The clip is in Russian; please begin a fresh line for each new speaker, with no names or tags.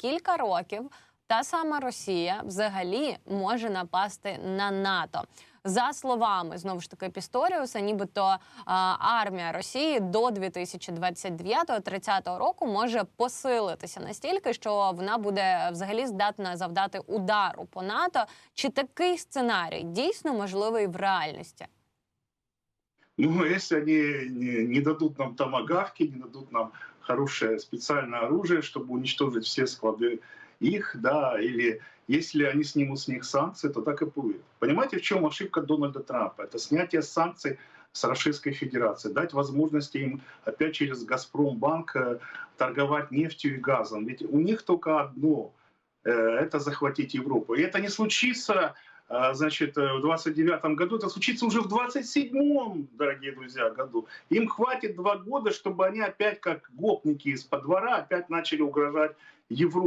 кілька років та сама Росія взагалі може напасти на НАТО. За словами знову ж таки Пісторіуса, нібито а, армія Росії до 2029-30 року може посилитися настільки, що вона буде взагалі здатна завдати удару по НАТО. Чи такий сценарій дійсно можливий в реальності?
Ну, если они не, не дадут нам томагавки, не дадут нам хорошее специальное оружие, чтобы уничтожить все склады их, да, или если они снимут с них санкции, то так и будет. Понимаете, в чем ошибка Дональда Трампа? Это снятие санкций с Российской Федерации, дать возможности им опять через Газпромбанк э, торговать нефтью и газом. Ведь у них только одно э, – это захватить Европу. И это не случится а, значит, э, в 29 году, это случится уже в 27-м, дорогие друзья, году. Им хватит два года, чтобы они опять, как гопники из-под двора, опять начали угрожать Европе.